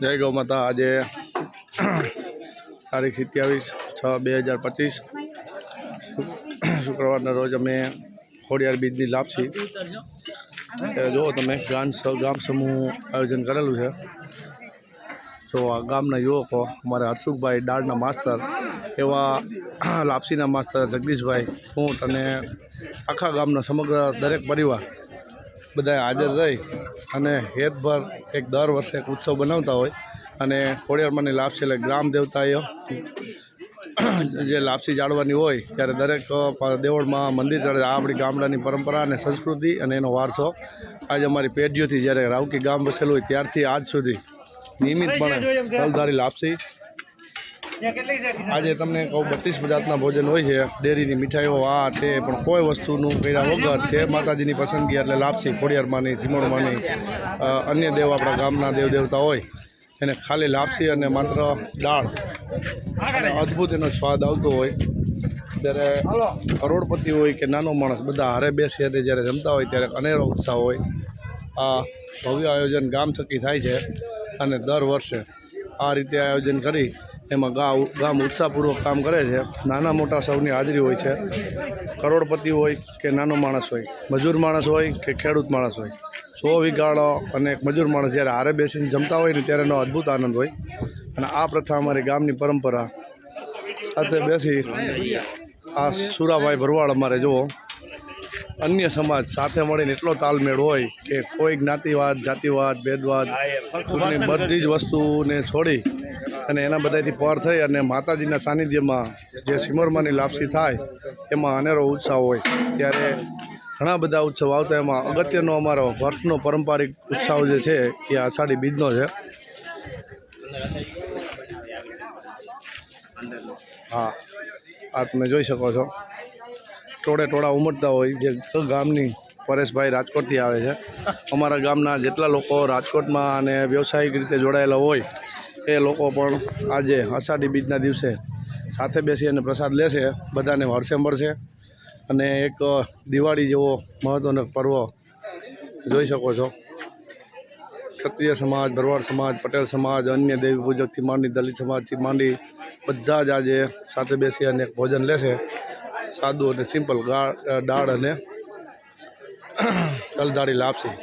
જય ગૌ માતા આજે તારીખ સત્યાવીસ બે હજાર પચીસ શુક્રવારના રોજ અમે ખોડિયાર બીજની લાપસી જુઓ તમે ગામ ગામ સમૂહ આયોજન કરેલું છે. તો આ ગામના યુવકો, અમારા હર્ષુખભાઈ દાળના માસ્તર એવા લાપસીના માસ્તર જગદીશભાઈ હું અને આખા ગામના સમગ્ર દરેક પરિવાર બધા હાજર રહી અને હેતભર એક દર વર્ષે એક ઉત્સવ બનાવતા હોય અને ખોડિયારમાંની લાપસી એટલે ગ્રામ દેવતાએ જે લાપસી જાળવાની હોય ત્યારે દરેક દેવળમાં મંદિર ચડે આ આપણી ગામડાની પરંપરા અને સંસ્કૃતિ અને એનો વારસો. આજે અમારી પેઢીઓથી જ્યારે રાવકી ગામ વસેલું હોય ત્યારથી આજ સુધી નિયમિતપણે ફલધારી લાપસી. આજે તમને કહું બત્રીસ જાતના ભોજન હોય છે. ડેરીની મીઠાઈઓ આ તે પણ કોઈ વસ્તુનું કર્યા વગર જે માતાજીની પસંદગી એટલે લાપસી ખોડિયારમાંની સિમોરમાંની અન્ય દેવ આપણા ગામના દેવ દેવતા હોય. એને ખાલી લાપસી અને માત્ર દાળ. અને અદ્ભુત એનો સ્વાદ આવતો હોય. ત્યારે કરોડપતિ હોય કે નાનો માણસ બધા હારે બેસી અને જ્યારે જમતા હોય ત્યારે અનેરો ઉત્સાહ હોય. આ ભવ્ય આયોજન ગામ થકી થાય છે. અને દર વર્ષે આ રીતે આયોજન કરી એમાં ગામ ગામ ઉત્સાહપૂર્વક કામ કરે છે. નાના મોટા સૌની હાજરી હોય છે. કરોડપતિ હોય કે નાનો માણસ હોય. મજૂર માણસ હોય કે ખેડૂત માણસ હોય. સો વિગાડો અને એક મજૂર માણસ જ્યારે હારે બેસીને જમતા હોય ને ત્યારે એનો અદ્ભુત આનંદ હોય. અને આ પ્રથા અમારી ગામની પરંપરા સાથે બેસી આ સુરાભાઈ ભરવાડ અમારે, જુઓ. અન્ય સમાજ સાથે મળીને એટલો તાલમેળ હોય કે કોઈ જ્ઞાતિવાદ જાતિવાદ ભેદવાદ બધી જ વસ્તુને છોડી અને એના બધાથી પર થઈ અને માતાજીના સાનિધ્યમાં જે સિમરમાંની લાપસી થાય એમાં અનેરો ઉત્સાહ હોય. ત્યારે ઘણા બધા ઉત્સવ આવતા એમાં અગત્યનો અમારો વર્ષનો પારંપરિક ઉત્સવ જે છે એ આષાઢી બીજનો છે. હા આ તમે જોઈ શકો છો. ટોળે ટોળા ઉમટતા હોય જે ગામની પરેશભાઈ રાજકોટથી આવે છે. અમારા ગામના જેટલા લોકો રાજકોટમાં અને વ્યવસાયિક રીતે જોડાયેલા હોય, એ લોકો પણ આજે અષાઢી બીજના દિવસે સાથે બેસી અને પ્રસાદ લેશે. બધાને હરશે મળશે. અને એક દિવાળી જેવો મહત્ત્વનો પર્વ જોઈ શકો છો. ક્ષત્રિય સમાજ, ભરવાડ સમાજ, પટેલ સમાજ, અન્ય દેવી પૂજકથી માંડી દલિત સમાજથી માંડી બધા જ આજે સાથે બેસી અને ભોજન લેશે. સાદું અને સિમ્પલ દાળ અને તલદાળી લાપસી.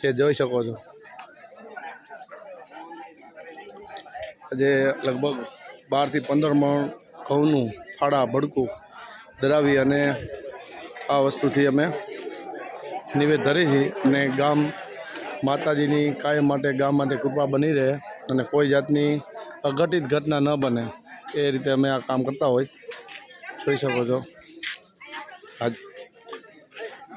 જે જોઈ શકો છો. આજે લગભગ બારથી પંદર મણ ઘઉંનું ફાડા, ભડકું ધરાવી અને આ વસ્તુથી અમે નિવેદ ધરી છીએ અને ગામ માતાજીની કાયમ માટે ગામ માટે કૃપા બની રહે અને કોઈ જાતની અઘટિત ઘટના ન બને. એ રીતે અમે આ કામ કરતા હોય. જોઈ શકો છો. આજ